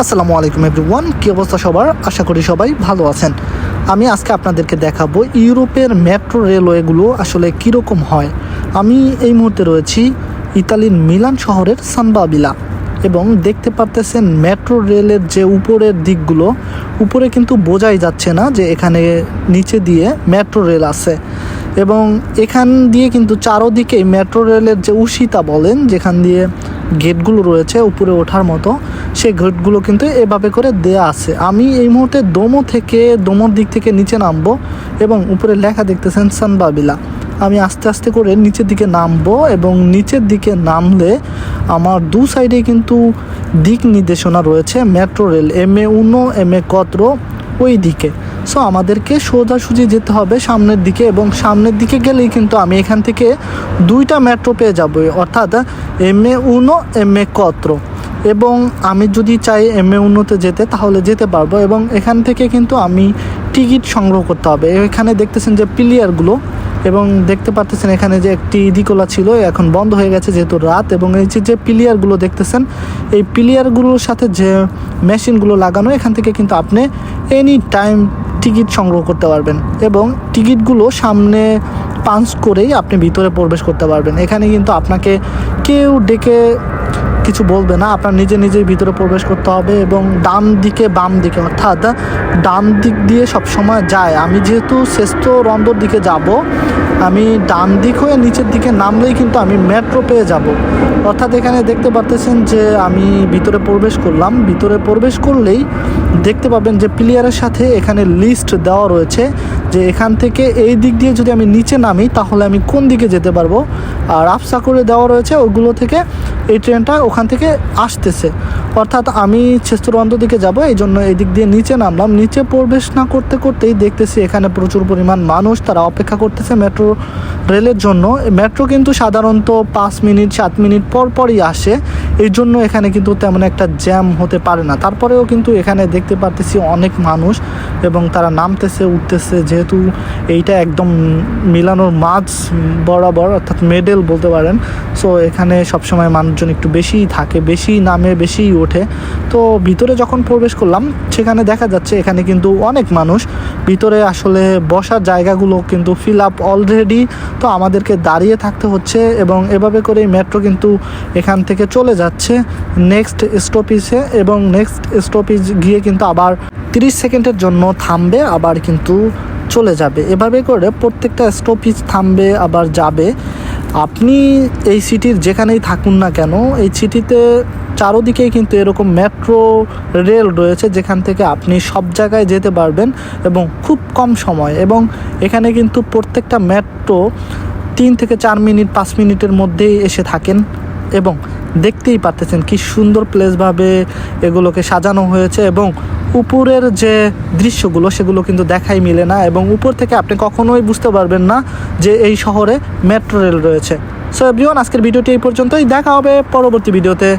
আসসালামু আলাইকুম এভরিওয়ান, কী অবস্থা সবার? আশা করি সবাই ভালো আছেন। আমি আজকে আপনাদেরকে দেখাবো ইউরোপের মেট্রো রেলওয়েগুলো আসলে কীরকম হয়। আমি এই মুহূর্তে রয়েছি ইতালির মিলান শহরের সানবাবিলা এবং দেখতে পারতেছেন মেট্রো রেলের যে উপরের দিকগুলো, উপরে কিন্তু বোঝাই যাচ্ছে না যে এখানে নিচে দিয়ে মেট্রো রেল আছে। এবং এখান দিয়ে কিন্তু চারোদিকে মেট্রো রেলের যে উশিতা বলেন, যেখান দিয়ে গেটগুলো রয়েছে উপরে ওঠার মতো সেই গেটগুলো কিন্তু এভাবে করে দেয়া আছে। আমি এই মুহূর্তে দোমো থেকে, দোমোর দিক থেকে নিচে নামবো এবং উপরে লেখা দেখতেছেন সানবাবিলা আমি আস্তে আস্তে করে নিচের দিকে নামবো এবং নিচের দিকে নামলে আমার দু সাইডে কিন্তু দিক নির্দেশনা রয়েছে মেট্রো রেল, এম এ উনো, এম এ কত্র, ওই দিকে। সো আমাদেরকে সোজাসুজি যেতে হবে সামনের দিকে এবং সামনের দিকে গেলেই কিন্তু আমি এখান থেকে দুইটা মেট্রো পেয়ে যাব অর্থাৎ এম এ উনো এম এ কত্র এবং আমি যদি চাই এম এ উন্নতে যেতে, তাহলে যেতে পারব এবং এখান থেকে কিন্তু আমি টিকিট সংগ্রহ করতে হবে। এখানে দেখতেছেন যে প্লেয়ারগুলো এবং দেখতে পাচ্ছেন এখানে যে একটি দিকোলা ছিল এখন বন্ধ হয়ে গেছে যেহেতু রাত এবং এই যে যে প্লেয়ারগুলো দেখতেছেন, এই প্লেয়ারগুলোর সাথে যে মেশিনগুলো লাগানো, এখান থেকে কিন্তু আপনি এনি টাইম টিকিট সংগ্রহ করতে পারবেন এবং টিকিটগুলো সামনে পাঞ্চ করেই আপনি ভিতরে প্রবেশ করতে পারবেন। এখানে কিন্তু আপনাকে কেউ ডেকে কিছু বলবে না। আপনার নিজে নিজেই ভিতরে প্রবেশ করতে হবে এবং ডান দিকে বাম দিকে অর্থাৎ ডান দিক দিয়ে সব সময় যায়। আমি যেহেতু শ্রেষ্ঠ রন্দর দিকে যাব, আমি ডান দিক হয়ে নিচের দিকে নামলেই কিন্তু আমি মেট্রো পেয়ে যাব। অর্থাৎ এখানে দেখতে পারতেছেন যে আমি ভিতরে প্রবেশ করলাম। ভিতরে প্রবেশ করলেই দেখতে পাবেন যে প্লেয়ারের সাথে এখানে লিস্ট দেওয়া রয়েছে যে এখান থেকে এই দিক দিয়ে যদি আমি নিচে নামি, তাহলে আমি কোন দিকে যেতে পারব? আর আফসা করে দেওয়া রয়েছে, ওগুলো থেকে এই ট্রেনটা ওখান থেকে আসতেছে। অর্থাৎ আমি ছেস্তরন্দ দিকে যাব, এই জন্য এই দিক দিয়ে নিচে নামলাম। নিচে প্রবেশ না করতে করতেই দেখতেছি এখানে প্রচুর পরিমাণ মানুষ, তারা অপেক্ষা করতেছে মেট্রো রেলের জন্য। মেট্রো কিন্তু সাধারণত পাঁচ মিনিট, সাত মিনিট পর পরই আসে। এই জন্য এখানে কিন্তু তেমন একটা জ্যাম হতে পারে না। তারপরেও কিন্তু এখানে দেখতে পারতেছি অনেক মানুষ এবং তারা নামতেছে, উঠতেছে। যেহেতু এইটা একদম মিলানোর মাঝ বরাবর, অর্থাৎ মেডেল বলতে পারেন। সো এখানে সবসময় মানুষজন একটু বেশিই থাকে বেশি নামে, বেশিই ওঠে। তো, ভিতরে যখন প্রবেশ করলাম, সেখানে দেখা যাচ্ছে এখানে কিন্তু অনেক মানুষ। ভিতরে আসলে বসার জায়গাগুলো কিন্তু ফিল আপ অলরেডি তো, আমাদেরকে দাঁড়িয়ে থাকতে হচ্ছে এবং এভাবে করেই মেট্রো কিন্তু এখান থেকে চলে যাচ্ছে। নেক্সট স্টপেজে এবং নেক্সট স্টপেজ গিয়ে কিন্তু আবার তিরিশ সেকেন্ডের জন্য থামবে, আবার কিন্তু চলে যাবে। এভাবে করে প্রত্যেকটা স্টপেজ থামবে, আবার যাবে। আপনি এই সিটির যেখানেই থাকুন না কেন, এই সিটিতে চারোদিকেই কিন্তু এরকম মেট্রো রেল রয়েছে, যেখান থেকে আপনি সব জায়গায় যেতে পারবেন এবং খুব কম সময়। এবং এখানে কিন্তু প্রত্যেকটা মেট্রো তিন থেকে চার মিনিট, পাঁচ মিনিটের মধ্যেই এসে থাকেন এবং দেখতেই পারতেছেন কি সুন্দর প্লেসভাবে এগুলোকে সাজানো হয়েছে এবং উপরের যে দৃশ্যগুলো, সেগুলো কিন্তু দেখাই মিলে না এবং উপর থেকে আপনি কখনোই বুঝতে পারবেন না যে এই শহরে মেট্রো রেল রয়েছে। সো এভরিওয়ান আজকের ভিডিওটি এই পর্যন্তই। দেখা হবে পরবর্তী ভিডিওতে।